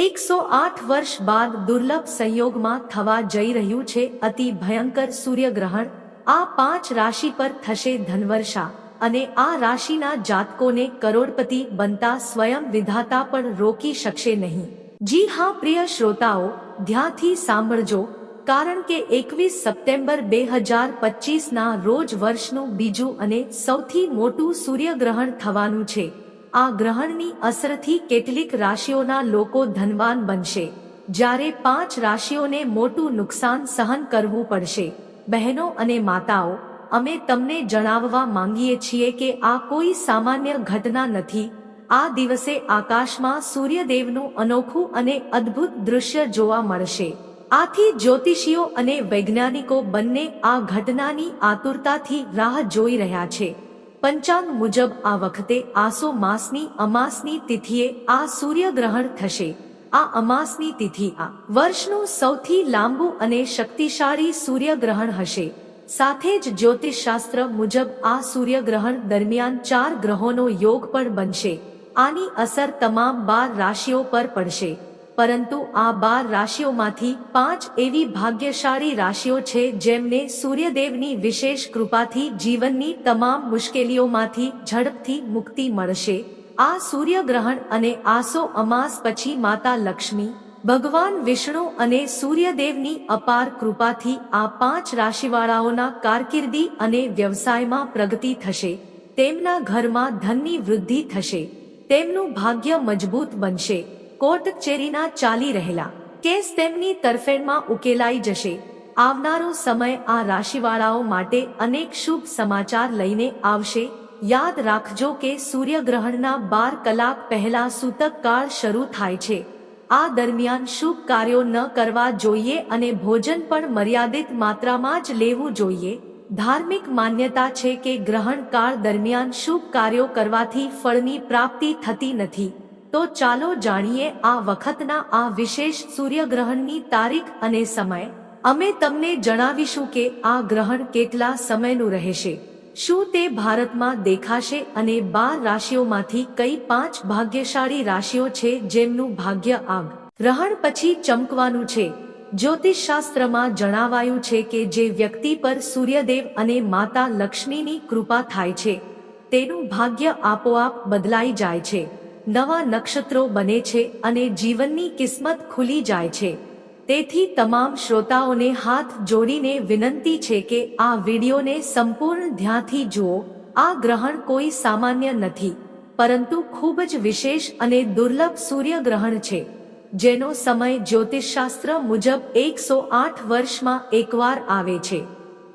એકસો આઠ વર્ષ બાદ દુર્લભ સંયોગમાં થવા જઈ રહ્યું છે અતિ ભયંકર સૂર્યગ્રહણ. આ પાંચ રાશિ પર થશે ધનવર્ષા અને આ રાશિના જાતકોને કરોડપતિ બનતા સ્વયં વિધાતા પણ રોકી શકશે નહીં. જી હા, પ્રિય શ્રોતાઓ, ધ્યાનથી સાંભળજો, કારણ કે એકવીસ સપ્ટેમ્બર બે હજાર પચીસના રોજ વર્ષનું બીજું અને સૌથી મોટું સૂર્યગ્રહણ થવાનું છે. આ ગ્રહણની અસરથી કેટલીક રાશિઓના લોકો ધનવાન બનશે. જ્યારે પાંચ રાશિઓને મોટું નુકસાન સહન કરવું પડશે. બહેનો અને માતાઓ, અમે તમને જણાવવા માંગીએ છીએ કે આ કોઈ સામાન્ય ઘટના નથી. આ દિવસે આકાશમાં સૂર્યદેવનું અનોખું અને અદ્ભુત દૃશ્ય જોવા મળશે. આથી જ્યોતિષીઓ અને વૈજ્ઞાનિકો બંને આ ઘટનાની આતુરતાથી રાહ જોઈ રહ્યા છે. પંચાંગ મુજબ આ વખતે આસો માસની અમાસની તિથિએ આ સૂર્યગ્રહણ થશે. આ અમાસની તિથિ આ વર્ષનું સૌથી લાંબુ અને શક્તિશાળી સૂર્યગ્રહણ હશે. સાથે જ જ્યોતિષશાસ્ત્ર મુજબ આ સૂર્યગ્રહણ દરમિયાન ચાર ગ્રહોનો યોગ પણ બનશે. આની અસર તમામ બાર રાશિઓ પર પડશે. પરંતુ આ બાર રાશિઓમાંથી પાંચ એવી ભાગ્યશાળી રાશિઓ છે જેમને સૂર્યદેવની વિશેષ કૃપાથી જીવનની તમામ મુશ્કેલીઓમાંથી ઝડપથી મુક્તિ મળશે. આ સૂર્યગ્રહણ અને આસો અમાસ પછી માતા લક્ષ્મી, ભગવાન વિષ્ણુ અને સૂર્યદેવની અપાર કૃપાથી આ પાંચ રાશિવાળાઓના કારકિર્દી અને વ્યવસાયમાં પ્રગતિ થશે. તેમના ઘરમાં ધનની વૃદ્ધિ થશે. તેમનું ભાગ્ય મજબૂત બનશે. કોર્ટ કચેરીના ચાલી રહેલા કેસ તેમની તરફેણમાં ઉકેલાઈ જશે. આવનારો સમય આ રાશિવાળાઓ માટે અનેક શુભ સમાચાર લઈને આવશે. યાદ રાખજો કે સૂર્યગ્રહણના બાર કલાક પહેલા સૂતક કાળ શરૂ થાય છે. આ દરમિયાન શુભ કાર્યો ન કરવા જોઈએ અને ભોજન પણ મર્યાદિત માત્રામાં જ લેવું જોઈએ. ધાર્મિક માન્યતા છે કે ગ્રહણ કાળ દરમિયાન શુભ કાર્યો કરવાથી ફળની પ્રાપ્તિ થતી નથી. તો ચાલો જાણીએ આ વખતના આ વિશેષ સૂર્યગ્રહણની તારીખ અને સમય. અમે તમને જણાવીશું કે આ ગ્રહણ કેટલા સમયનું રહેશે. શું તે ભારતમાં દેખાશે અને બાર રાશિઓમાંથી કઈ પાંચ ભાગ્યશાળી રાશિઓ છે જેમનું ભાગ્ય આગ? ગ્રહણ પછી ચમકવાનું છે. જ્યોતિષશાસ્ત્રમાં જણાવાયું છે કે જે વ્યક્તિ પર સૂર્યદેવ અને માતા લક્ષ્મીની કૃપા થાય છે, તેનું ભાગ્ય આપોઆપ બદલાઈ જાય છે. નવા નક્ષત્રો બને છે અને જીવનની કિસ્મત ખુલી જાય છે. તેથી તમામ શ્રોતાઓને હાથ જોડીને વિનંતી છે કે આ વિડીયોને સંપૂર્ણ ધ્યાનથી જુઓ. આ ગ્રહણ કોઈ સામાન્ય નથી, પરંતુ ખૂબ જ વિશેષ અને દુર્લભ સૂર્યગ્રહણ છે, જેનો સમય જ્યોતિષશાસ્ત્ર મુજબ એકસો આઠ વર્ષમાં એકવાર આવે છે.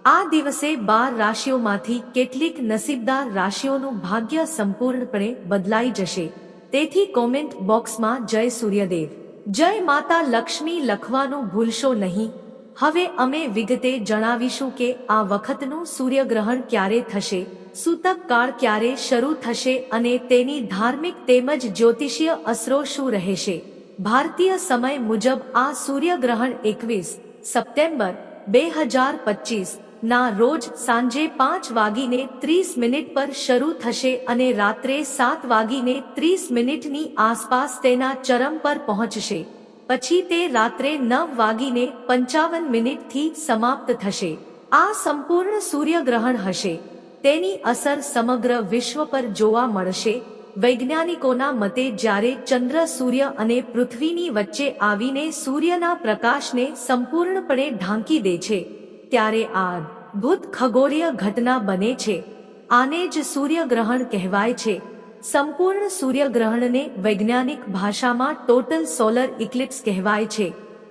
આ દિવસે બાર રાશિઓમાંથી કેટલીક નસીબદાર રાશિઓનું ભાગ્ય સંપૂર્ણપણે બદલાઈ જશે. તેથી કોમેન્ટ બોક્સમાં જય સૂર્યદેવ. જય માતા લક્ષ્મી લખવાનું ભૂલશો નહીં. હવે અમે વિગતે જણાવીશું કે આ વખતનું સૂર્યગ્રહણ ક્યારે થશે, સૂતક કાળ ક્યારે શરૂ થશે અને તેની ધાર્મિક તેમજ જ્યોતિષીય અસરો શું રહેશે. ભારતીય સમય મુજબ આ સૂર્યગ્રહણ એકવીસ સપ્ટેમ્બર બે હજાર પચીસ ના રોજ સાંજે પાંચ વાગીને ત્રીસ મિનિટ પર શરૂ થશે અને રાત્રે સાત વાગીને ત્રીસ મિનિટની આસપાસ તેના ચરમ પર પહોંચશે. પછી તે રાત્રે નવ વાગીને પંચાવન મિનિટથી સમાપ્ત થશે. આ સંપૂર્ણ સૂર્યગ્રહણ હશે. તેની અસર સમગ્ર વિશ્વ પર જોવા મળશે. વૈજ્ઞાનિકોના મતે જ્યારે ચંદ્ર, સૂર્ય અને પૃથ્વીની વચ્ચે આવીને સૂર્યના પ્રકાશને સંપૂર્ણપણે ઢાંકી દે છે ત્યારે આ અદ્ભુત ખગોળીય ઘટના બને છે. આને જ સૂર્યગ્રહણ કહેવાય છે. સંપૂર્ણ સૂર્યગ્રહણને વૈજ્ઞાનિક ભાષામાં ટોટલ સોલર ઇક્લિપ્સ કહેવાય છે.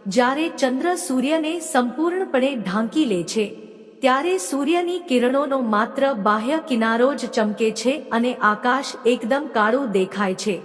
જ્યારે ચંદ્ર સૂર્યને સંપૂર્ણપણે ઢાંકી લે છે, ત્યારે સૂર્યની કિરણોનો માત્ર બાહ્ય કિનારો જ ચમકે છે અને આકાશ એકદમ કાળું દેખાય છે.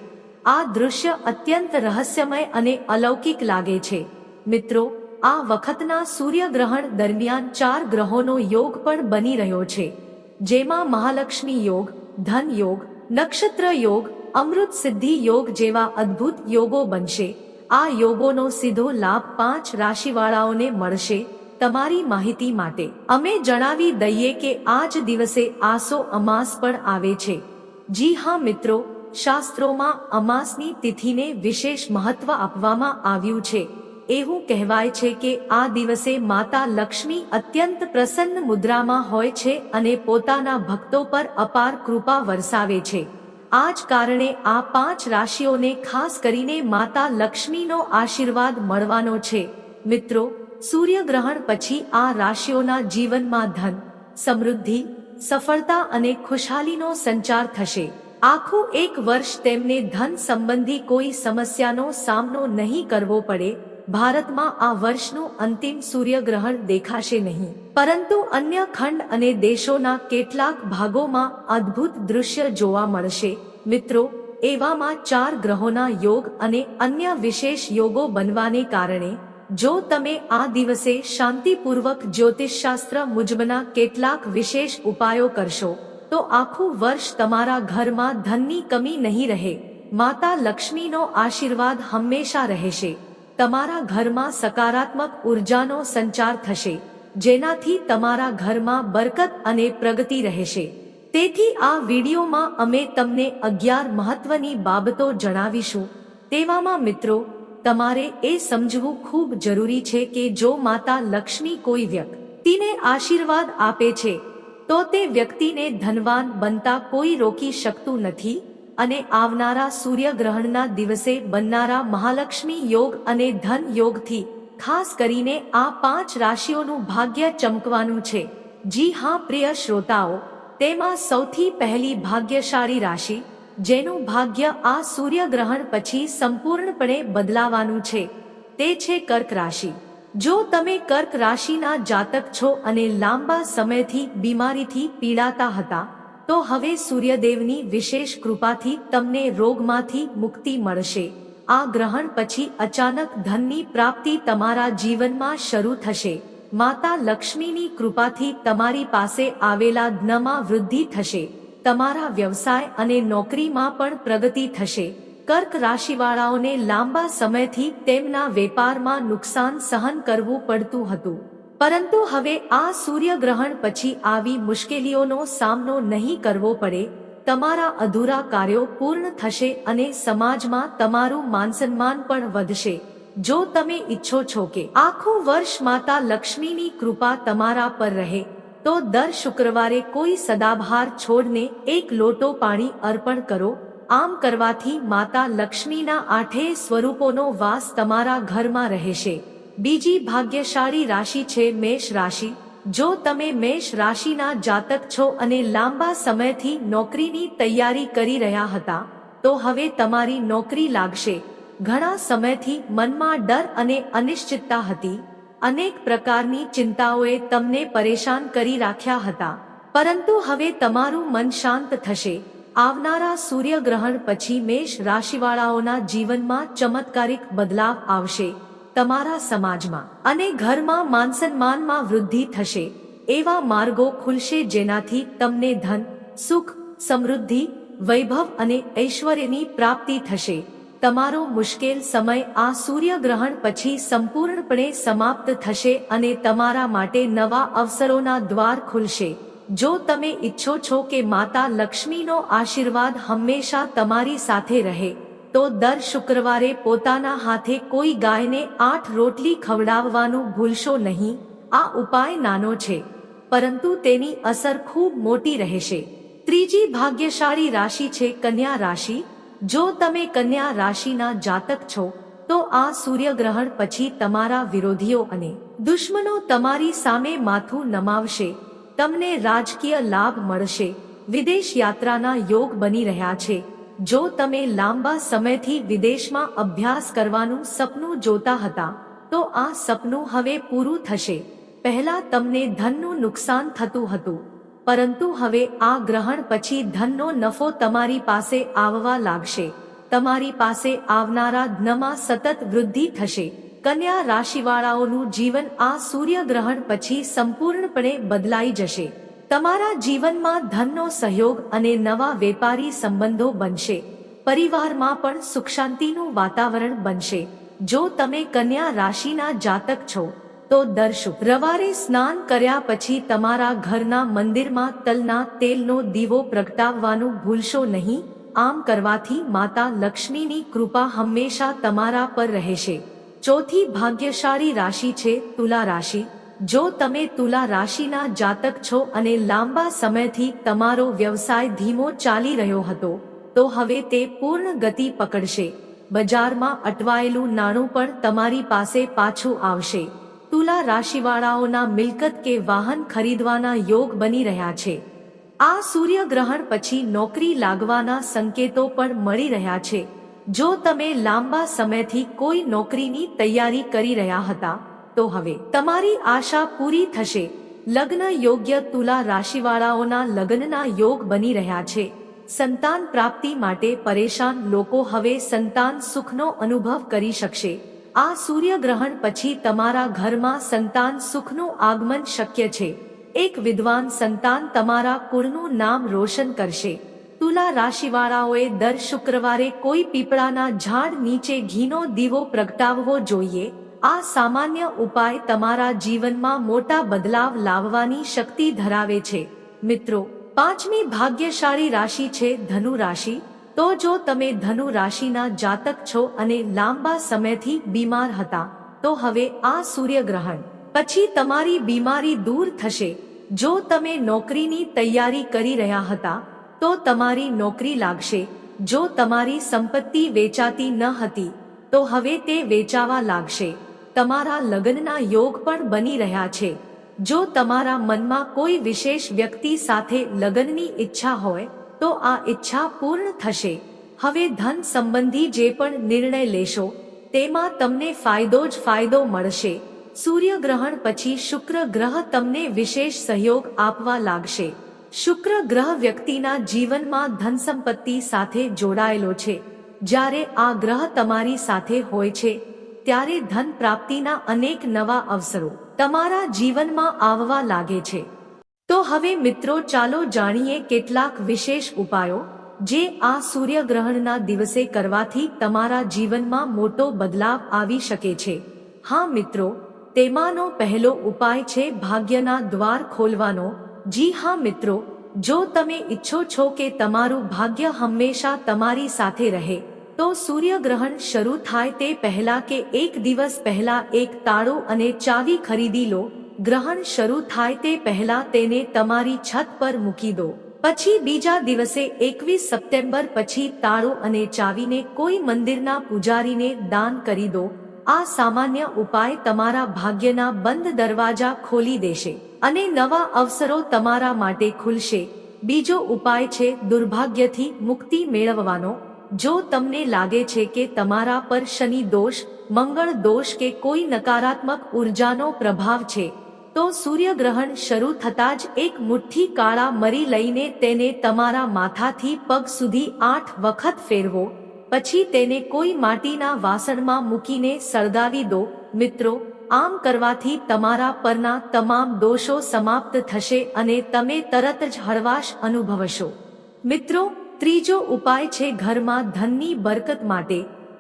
આ દૃશ્ય અત્યંત રહસ્યમય અને અલૌકિક લાગે છે. મિત્રો આ વખતના સૂર્યગ્રહણ દરમિયાન ચાર ગ્રહોનો યોગ પણ બની રહ્યો છે. જેમાં મહાલક્ષ્મી યોગ, ધન યોગ, નક્ષત્ર યોગ, અમૃત સિદ્ધિ યોગ જેવા અદ્ભુત યોગો બનશે. આ યોગોનો સીધો લાભ પાંચ રાશિવાળાઓને મળશે તમારી માહિતી માટે. અમે જણાવી દઈએ કે આ જ દિવસે આસો અમાસ પણ આવે છે. જી હા મિત્રો, શાસ્ત્રોમાં અમાસની તિથિને વિશેષ મહત્વ આપવામાં આવ્યું છે. એવું કહેવાય છે કે આ દિવસે માતા લક્ષ્મી અત્યંત પ્રસન્ન મુદ્રામાં હોય છે અને પોતાના ભક્તો પર અપાર કૃપા વરસાવે છે. આ જ કારણે આ પાંચ રાશિઓને ખાસ કરીને માતા લક્ષ્મીનો આશીર્વાદ મળવાનો છે. મિત્રો, સૂર્યગ્રહણ પછી આ રાશિઓના જીવનમાં ધન, સમૃદ્ધિ, સફળતા અને ખુશહાલીનો સંચાર થશે. આખું એક વર્ષ તેમને ધન સંબંધી કોઈ સમસ્યાનો સામનો નહીં કરવો પડે ભારતમાં આ વર્ષનું અંતિમ સૂર્યગ્રહણ દેખાશે નહીં. પરંતુ અન્ય ખંડ અને દેશોના કેટલાક ભાગોમાં અદ્ભુત દૃશ્ય જોવા મળશે. મિત્રો, એવામાં ચાર ગ્રહોના યોગ અને અન્ય વિશેષ યોગો બનવાને કારણે, જો તમે આ દિવસે શાંતિપૂર્વક જ્યોતિષશાસ્ત્ર મુજબના કેટલાક વિશેષ ઉપાયો કરશો, તો આખું વર્ષ તમારા ઘરમાં ધનની કમી નહીં રહે. માતા લક્ષ્મીનો આશીર્વાદ હંમેશા રહેશે. તમારા ઘરમાં સકારાત્મક ઉર્જાનો સંચાર થશે, જેનાથી તમારા ઘરમાં બરકત અને પ્રગતિ રહેશે. તેથી આ વિડીયોમાં અમે તમને અગિયાર મહત્વની બાબતો જણાવીશું. તેવામાં મિત્રો, તમારે એ સમજવું ખૂબ જરૂરી છે કે જો માતા લક્ષ્મી કોઈ વ્યક્તિને આશીર્વાદ આપે છે, તો તે વ્યક્તિને ધનવાન બનતા કોઈ રોકી શકતું નથી. અને આવનારા સૂર્યગ્રહણના દિવસે બનનારા મહાલક્ષ્મી યોગ અને ધન યોગથી, ખાસ કરીને આ પાંચ રાશિઓનું ભાગ્ય ચમકવાનું છે. જી હા, પ્રિય શ્રોતાઓ, તેમાં સૌથી પહેલી ભાગ્યશાળી રાશિ, જેનું ભાગ્ય આ સૂર્યગ્રહણ પછી સંપૂર્ણપણે બદલાવાનું છે, તે છે કર્ક રાશિ. જો તમે કર્ક રાશિના જાતક છો અને લાંબા સમયથી બીમારીથી પીડાતા હતા તો હવે સૂર્યદેવની વિશેષ કૃપાથી તમને રોગમાંથી મુક્તિ મળશે. આ ગ્રહણ પછી અચાનક ધનની પ્રાપ્તિ તમારા જીવનમાં શરૂ થશે. માતા લક્ષ્મીની કૃપાથી તમારી પાસે આવેલા જ્ઞમાં વૃદ્ધિ થશે. તમારા વ્યવસાય અને નોકરીમાં પણ પ્રગતિ થશે. કર્ક રાશિવાળાઓને લાંબા સમયથી તેમના વેપારમાં નુકસાન સહન કરવું પડતું હતું. પરંતુ હવે આ સૂર્યગ્રહણ પછી આવી મુશ્કેલીઓનો સામનો નહીં કરવો પડે, તમારા અધૂરા કાર્યો પૂર્ણ થશે અને સમાજમાં તમારું માનસન્માન પણ વધશે. જો તમે ઈચ્છો છો કે આખું વર્ષ માતા લક્ષ્મીની કૃપા તમારા પર રહે, તો દર શુક્રવારે કોઈ સદાબહાર છોડને એક લોટો પાણી અર્પણ કરો. આમ કરવાથી માતા લક્ષ્મીના આઠેય સ્વરૂપોનો વાસ તમારા ઘરમાં રહેશે. બીજી ભાગ્યશાળી રાશિ છે મેષ રાશિ. જો તમે મેષ રાશિના જાતક છો અને લાંબા સમયથી નોકરીની તૈયારી કરી રહ્યા હતા, તો હવે તમારી નોકરી લાગશે. ઘણા સમયથી મનમાં ડર અને અનિશ્ચિતતા હતી. અનેક પ્રકારની ચિંતાઓએ તમને પરેશાન કરી રાખ્યા હતા. પરંતુ હવે તમારું મન શાંત થશે. આવનારા સૂર્યગ્રહણ પછી મેષ રાશિવાળાઓના જીવનમાં ચમત્કારિક બદલાવ આવશે. તમારા સમાજમાં અને ઘરમાં માનસન્માનમાં વૃદ્ધિ થશે, એવા માર્ગો ખુલશે જેનાથી તમને ધન, સુખ, સમૃદ્ધિ, વૈભવ અને ઐશ્વર્યની પ્રાપ્તિ થશે. તમારો મુશ્કેલ સમય આ સૂર્યગ્રહણ પછી સંપૂર્ણપણે સમાપ્ત થશે અને તમારા માટે નવા અવસરોના દ્વાર ખુલશે. જો તમે ઈચ્છો છો કે માતા લક્ષ્મીનો આશીર્વાદ હંમેશા તમારી સાથે રહે તો દર શુક્રવારે પોતાના હાથે કોઈ ગાયને આઠ રોટલી ખવડાવવાનું ભૂલશો નહીં. આ ઉપાય નાનો છે. પરંતુ તેની અસર ખૂબ મોટી રહેશે. ત્રીજી ભાગ્યશાળી રાશિ છે કન્યા રાશિ. જો તમે કન્યા રાશિના જાતક છો, તો આ સૂર્યગ્રહણ પછી તમારા વિરોધીઓ અને દુશ્મનો તમારી સામે માથું નમાવશે. તમને રાજકીય લાભ મળશે. વિદેશ યાત્રાના યોગ બની રહ્યા છે. જો તમે લાંબા સમયથી વિદેશમાં અભ્યાસ કરવાનું સપનું જોતા હતા, તો આ સપનું હવે પૂરું થશે. પહેલા તમને ધનનું નુકસાન થતું હતું, પરંતુ હવે આ ગ્રહણ પછી ધનનો નફો તમારી પાસે આવવા લાગશે. તમારી પાસે આવનારા ધનમાં સતત વૃદ્ધિ થશે. કન્યા રાશિવાળાઓનું જીવન આ સૂર્યગ્રહણ પછી સંપૂર્ણપણે બદલાઈ જશે. તમારા જીવનમાં ધનનો સહયોગ અને નવા વેપારી સંબંધો બનશે. પરિવારમાં પણ સુખ શાંતિનું વાતાવરણ બનશે. જો તમે કન્યા રાશિના જાતક છો, તો દર શુક્રવારે સ્નાન કર્યા પછી તમારા ઘરના મંદિરમાં તલના તેલનો દીવો પ્રગટાવવાનું ભૂલશો નહીં. આમ કરવાથી માતા લક્ષ્મીની કૃપા હંમેશા તમારા પર રહેશે. ચોથી ભાગ્યશાળી રાશિ છે તુલા રાશિ. જો તમે તુલા રાશિના જાતક છો અને લાંબા સમયથી તમારો વ્યવસાય ધીમો ચાલી રહ્યો હતો, તો હવે તે પૂર્ણ ગતિ પકડશે. બજારમાં અટવાયેલું નાણું પણ તમારી પાસે પાછું આવશે. તુલા રાશિવાળાઓના મિલકત કે વાહન ખરીદવાના યોગ બની રહ્યા છે. આ સૂર્યગ્રહણ પછી નોકરી લાગવાના સંકેતો પણ મળી રહ્યા છે. જો તમે લાંબા સમયથી કોઈ નોકરીની તૈયારી કરી રહ્યા હતા તો હવે તમારી આશા પૂરી થશે. લગ્ન યોગ્ય તુલા રાશિવાળાઓના લગ્નના યોગ બની રહ્યા છે. સંતાન પ્રાપ્તિ માટે પરેશાન લોકો હવે સંતાન સુખનો અનુભવ કરી શકશે. આ સૂર્યગ્રહણ પછી તમારા ઘરમાં સંતાન સુખનું આગમન શક્ય છે. એક વિદ્વાન સંતાન તમારા કુળનું નામ રોશન કરશે. તુલા રાશિવાળાઓએ દર શુક્રવારે કોઈ પીપળાના ઝાડ નીચે ઘીનો દીવો પ્રગટાવવો જોઈએ. આ સામાન્ય ઉપાય તમારા જીવનમાં મોટા બદલાવ લાવવાની શક્તિ ધરાવે છે. મિત્રો, પાંચમી ભાગ્યશાળી રાશિ છે ધનુ રાશિ. તો જો તમે ધનુ રાશિના જાતક છો અને લાંબા સમયથી બીમાર હતા, તો હવે આ સૂર્યગ્રહણ. પછી તમારી બીમારી દૂર થશે. જો તમે નોકરીની તૈયારી કરી રહ્યા હતા, તો તમારી નોકરી લાગશે. જો તમારી સંપત્તિ વેચાતી ન હતી, તો હવે તે વેચાવા લાગશે. તમારા લગ્નના યોગ પણ બની રહ્યા છે. જો તમારા મનમાં કોઈ વિશેષ વ્યક્તિ સાથે લગ્નની ઈચ્છા હોય, તો આ ઈચ્છા પૂર્ણ થશે. હવે ધન સંબંધી જે પણ નિર્ણય લેશો, તેમાં તમને ફાયદો જ ફાયદો મળશે. સૂર્યગ્રહણ પછી શુક્ર ગ્રહ તમને વિશેષ સહયોગ આપવા લાગશે. શુક્ર ગ્રહ વ્યક્તિના જીવનમાં ધન સંપત્તિ સાથે જોડાયેલો છે. જ્યારે આ ગ્રહ તમારી સાથે હોય છે ત્યારે ધન પ્રાપ્તિના અનેક નવા અવસરો તમારા જીવનમાં આવવા લાગે છે. તો હવે મિત્રો ચાલો જાણીએ કેટલાક વિશેષ ઉપાયો જે આ સૂર્યગ્રહણના દિવસે કરવાથી તમારા જીવનમાં મોટો બદલાવ આવી શકે છે. હા મિત્રો, તેમાંનો પહેલો ઉપાય છે ભાગ્યના દ્વાર ખોલવાનો. જી હા મિત્રો, જો તમે ઈચ્છો છો કે તમારું ભાગ્ય હંમેશા તમારી સાથે રહે તો સૂર્યગ્રહણ શરૂ થાય તે પહેલા કે એક દિવસ પહેલા એક તાળો અને ચાવી ખરીદી લો. ગ્રહણ શરૂ થાય તે પહેલા તેને તમારી છત પર મૂકી દો. પછી બીજા દિવસે એકવીસ સપ્ટેમ્બર પછી તાળો અને ચાવીને કોઈ મંદિરના પૂજારીને દાન કરી દો. આ સામાન્ય ઉપાય તમારા ભાગ્યના બંધ દરવાજા ખોલી દેશે અને નવા અવસરો તમારા માટે ખુલશે. બીજો ઉપાય છે દુર્ભાગ્યથી મુક્તિ મેળવવાનો. જો તમને લાગે છે કે તમારા પર શનિ દોષ, મંગળ દોષ કે કોઈ નકારાત્મક ઉર્જાનો પ્રભાવ છે, તો સૂર્યગ્રહણ શરૂ થતાં જ એક મુઠ્ઠી કાળા મરી લઈને તેને તમારા માથાથી પગ સુધી આઠ વખત ફેરવો, પછી તેને કોઈ માટીના વાસણમાં મૂકીને સળગાવી દો. મિત્રો, આમ કરવાથી તમારા પરના તમામ દોષો સમાપ્ત થશે અને તમે તરત જ હળવાશ અનુભવશો. મિત્રો ત્રીજો ઉપાય છે ઘરમાં ધનની બરકત માટે.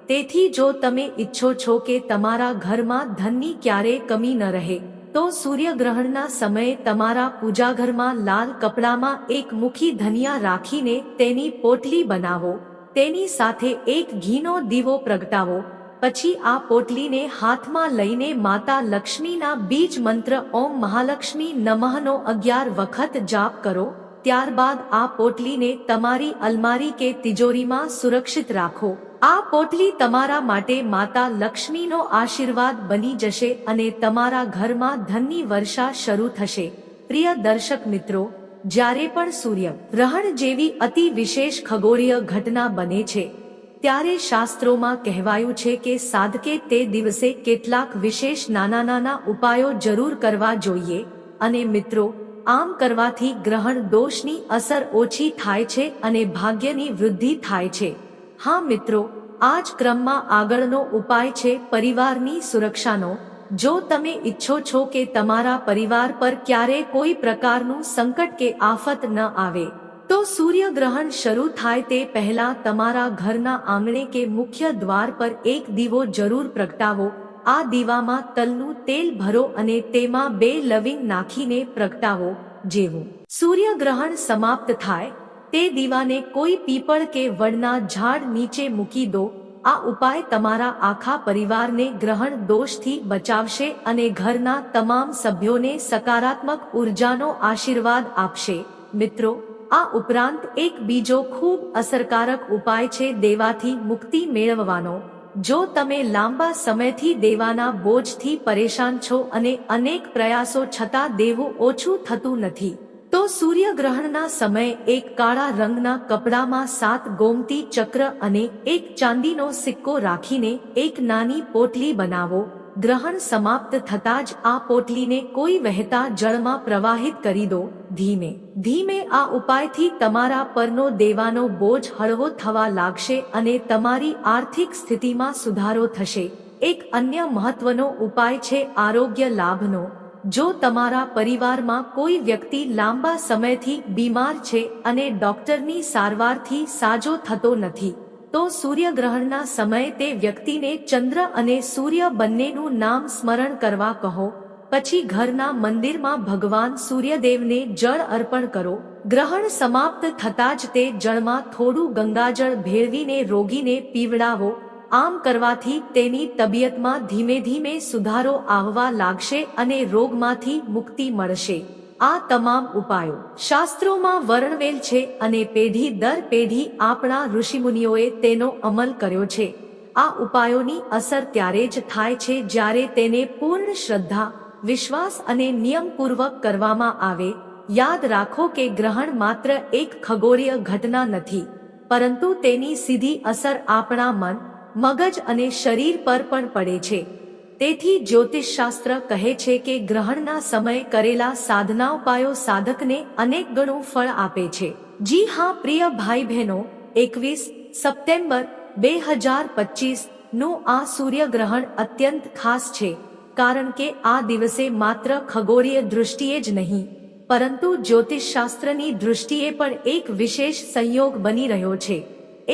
તેથી જો તમે ઈચ્છો છો કે તમારા ઘરમાં ધનની ક્યારેય કમી ન રહે, તો સૂર્યગ્રહણના સમયે તમારા પૂજાઘરમાં લાલ કપડામાં એક મુખી ધનિયા રાખીને તેની પોટલી બનાવો. તેની સાથે એક ઘીનો દીવો પ્રગટાવો. પછી આ પોટલીને હાથમાં લઈને માતા લક્ષ્મીના બીજ મંત્ર ઓમ મહાલક્ષ્મી નમઃનો અગિયાર વખત જાપ કરો. ત્યારબાદ આ પોટલીને તમારી અલમારી કે તિજોરીમાં સુરક્ષિત રાખો. આ પોટલી તમારા માટે માતા લક્ષ્મીનો આશીર્વાદ બની જશે અને તમારા ઘરમાં ધનની વર્ષા શરૂ થશે. પ્રિય દર્શક મિત્રો, જ્યારે પણ સૂર્ય ગ્રહણ જેવી અતિ વિશેષ ખગોળીય ઘટના બને છે, ત્યારે શાસ્ત્રોમાં કહેવાયું છે કે સાધકે તે દિવસે કેટલાક વિશેષ નાના નાના ઉપાયો જરૂર કરવા જોઈએ. અને મિત્રો આમ કરવાથી ગ્રહણ દોષની અસર ઓછી થાય છે અને ભાગ્યની વૃદ્ધિ થાય છે. હા મિત્રો આ જ ક્રમમાં આગળનો ઉપાય છે પરિવારની સુરક્ષાનો. જો તમે ઈચ્છો છો કે તમારા પરિવાર પર ક્યારે કોઈ પ્રકારનું સંકટ કે આફત ન આવે, તો સૂર્યગ્રહણ શરૂ થાય તે પહેલા તમારા ઘરના આંગણે કે મુખ્ય દ્વાર પર એક દીવો જરૂર પ્રગટાવો આ દીવામાં તલનું તેલ ભરો અને તેમાં બે લવિંગ નાખીને પ્રગટાવો, જેવું. સૂર્યગ્રહણ સમાપ્ત થાય, તે દીવાને કોઈ પીપળ કે વડના ઝાડ નીચે મૂકી દો, આ ઉપાય તમારા આખા પરિવારને ગ્રહણ દોષથી બચાવશે અને ઘરના તમામ સભ્યોને સકારાત્મક ઉર્જાનો આશીર્વાદ આપશે. મિત્રો, આ ઉપરાંત એક બીજો ખૂબ અસરકારક ઉપાય છે દેવાથી મુક્તિ મેળવવાનો. જો તમે લાંબા સમયથી દેવાના બોજથી પરેશાન છો અને અનેક પ્રયાસો છતાં દેવું ઓછું થતું નથી, તો સૂર્યગ્રહણના સમયે એક કાળા રંગના કપડામાં સાત ગોમતી ચક્ર અને એક ચાંદીનો સિક્કો રાખીને એક નાની પોટલી બનાવો. ગ્રહણ સમાપ્ત થતાં જ આ પોટલીને કોઈ વહેતા જળમાં પ્રવાહિત કરી દો. ધીમે ધીમે આ ઉપાયથી તમારા પરનો દેવાનો બોજ હળવો થવા લાગશે અને તમારી આર્થિક સ્થિતિમાં સુધારો થશે. એક અન્ય મહત્વનો ઉપાય છે આરોગ્ય લાભનો. જો તમારા પરિવારમાં કોઈ વ્યક્તિ લાંબા સમયથી બીમાર છે અને ડોક્ટરની સારવારથી સાજો થતો નથી તો સૂર્યગ્રહણના સમયે તે વ્યક્તિને ચંદ્ર અને સૂર્ય બંનેનું નામ સ્મરણ કરવા કહો, પછી ઘરના મંદિરમાં ભગવાન સૂર્યદેવને જળ અર્પણ કરો. ગ્રહણ સમાપ્ત થતાં જ તે જળમાં થોડું ગંગાજળ ભેળવીને રોગીને પીવડાવો. આમ કરવાથી તેની તબિયતમાં ધીમે ધીમે સુધારો આવવા લાગશે અને રોગમાંથી મુક્તિ મળશે. આ તમામ ઉપાયો શાસ્ત્રોમાં વર્ણવેલ છે અને પેઢી દર પેઢી આપણા ઋષિમુનિઓએ તેનો અમલ કર્યો છે. આ ઉપાયોની અસર ત્યારે જ થાય છે જ્યારે તેને પૂર્ણ શ્રદ્ધા, વિશ્વાસ અને નિયમપૂર્વક કરવામાં આવે. યાદ રાખો કે ગ્રહણ માત્ર એક ખગોળીય ઘટના નથી, પરંતુ તેની સીધી અસર આપણા મન, મગજ અને શરીર પર પણ પડે છે. તેથી જ્યોતિષશાસ્ત્ર કહે છે કે ગ્રહણના સમયે કરેલા સાધના ઉપાયો સાધકને અનેક ગણું ફળ આપે છે. જી હા, પ્રિય ભાઈ બહેનો એકવીસ સપ્ટેમ્બર બે હજાર પચીસનું આ સૂર્યગ્રહણ અત્યંત ખાસ છે, કારણ કે આ દિવસે માત્ર ખગોળીય દૃષ્ટિએ જ નહીં, પરંતુ જ્યોતિષશાસ્ત્રની દૃષ્ટિએ પણ એક વિશેષ સંયોગ બની રહ્યો છે.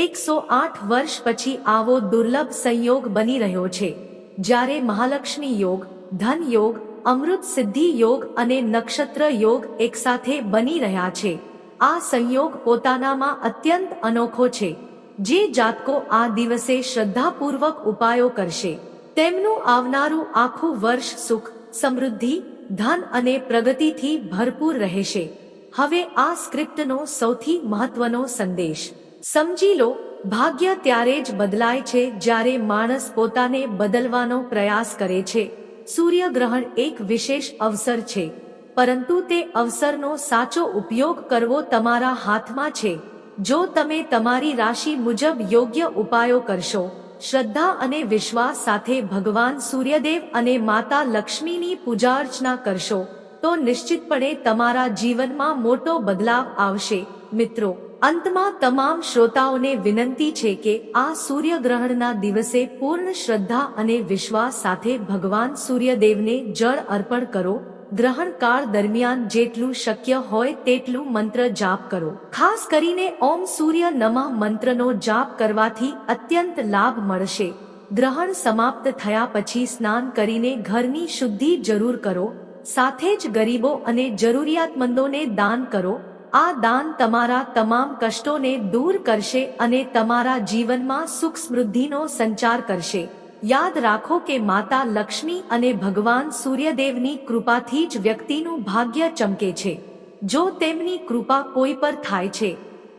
એકસો આઠ વર્ષ પછી આવો દુર્લભ સંયોગ બની રહ્યો છે. જ્યારે મહાલક્ષ્મી યોગ, ધન યોગ, અમૃત સિદ્ધિ યોગ અને નક્ષત્ર યોગ એકસાથે બની રહ્યા છે. આ સંયોગ પોતાનામાં અત્યંત અનોખો છે, જે જાતકો આ દિવસે શ્રદ્ધાપૂર્વક ઉપાયો કરશે. તેમનું આવનારું આખું વર્ષ સુખ, સમૃદ્ધિ, ધન અને પ્રગતિથી ભરપૂર રહેશે. હવે આ સ્ક્રિપ્ટનો સૌથી મહત્વનો સંદેશ. સમજી લો ભાગ્ય ત્યારે જ બદલાય છે જ્યારે માણસ પોતાને બદલવાનો પ્રયાસ કરે છે. સૂર્યગ્રહણ એક વિશેષ અવસર છે. પરંતુ તે અવસરનો સાચો ઉપયોગ કરવો તમારા હાથમાં છે. જો તમે તમારી રાશિ મુજબ યોગ્ય ઉપાયો કરશો, શ્રદ્ધા અને વિશ્વાસ સાથે ભગવાન સૂર્યદેવ અને માતા લક્ષ્મીની પૂજા અર્ચના કરશો, તો નિશ્ચિતપણે તમારા જીવનમાં મોટો બદલાવ આવશે. મિત્રો અંતમાં તમામ શ્રોતાઓને વિનંતી છે કે આ સૂર્યગ્રહણના દિવસે પૂર્ણ શ્રદ્ધા અને વિશ્વાસ સાથે ભગવાન સૂર્યદેવને જળ અર્પણ કરો. ગ્રહણ કાળ દરમિયાન જેટલું શક્ય હોય તેટલું મંત્ર જાપ કરો. ખાસ કરીને ઓમ સૂર્ય નમઃ મંત્રનો જાપ કરવાથી અત્યંત લાભ મળશે. ગ્રહણ સમાપ્ત થયા પછી સ્નાન કરીને ઘરની શુદ્ધિ જરૂર કરો. સાથે જ ગરીબો અને જરૂરિયાતમંદોને દાન કરો. આ દાન તમારા તમામ કષ્ટોને દૂર કરશે અને તમારા જીવનમાં સુખ સમૃદ્ધિનો સંચાર કરશે. યાદ રાખો કે માતા લક્ષ્મી અને ભગવાન સૂર્યદેવની કૃપાથી જ વ્યક્તિનું ભાગ્ય ચમકે છે. જો તેમની કૃપા કોઈ પર થાય છે,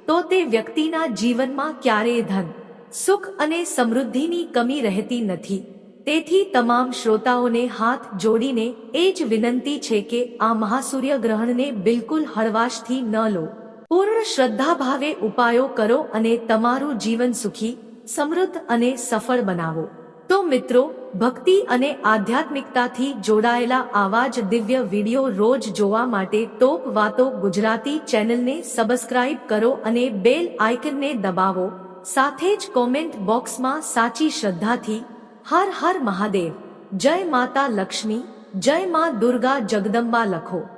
તો તે વ્યક્તિના જીવનમાં ક્યારેય ધન, સુખ અને સમૃદ્ધિની કમી રહેતી નથી. તેથી તમામ શ્રોતાઓને હાથ જોડીને એ જ વિનંતી છે કે આ મહાસૂર્ય ગ્રહણને બિલકુલ હળવાશથી ન લો. પૂર્ણ શ્રદ્ધાભાવે ઉપાયો કરો અને તમારું જીવન સુખી, સમૃદ્ધ અને સફળ બનાવો. તો મિત્રો, ભક્તિ અને આધ્યાત્મિકતાથી જોડાયેલા આવા જ દિવ્ય વીડિયો રોજ જોવા માટે ટોપ વાતો ગુજરાતી ચેનલને સબસ્ક્રાઇબ કરો અને બેલ આઇકનને દબાવો. સાથે જ કોમેન્ટ બોક્સમાં સાચી શ્રદ્ધાથી હર હર મહાદેવ. જય માતા લક્ષ્મી જય માં દુર્ગા જગદંબા લખો.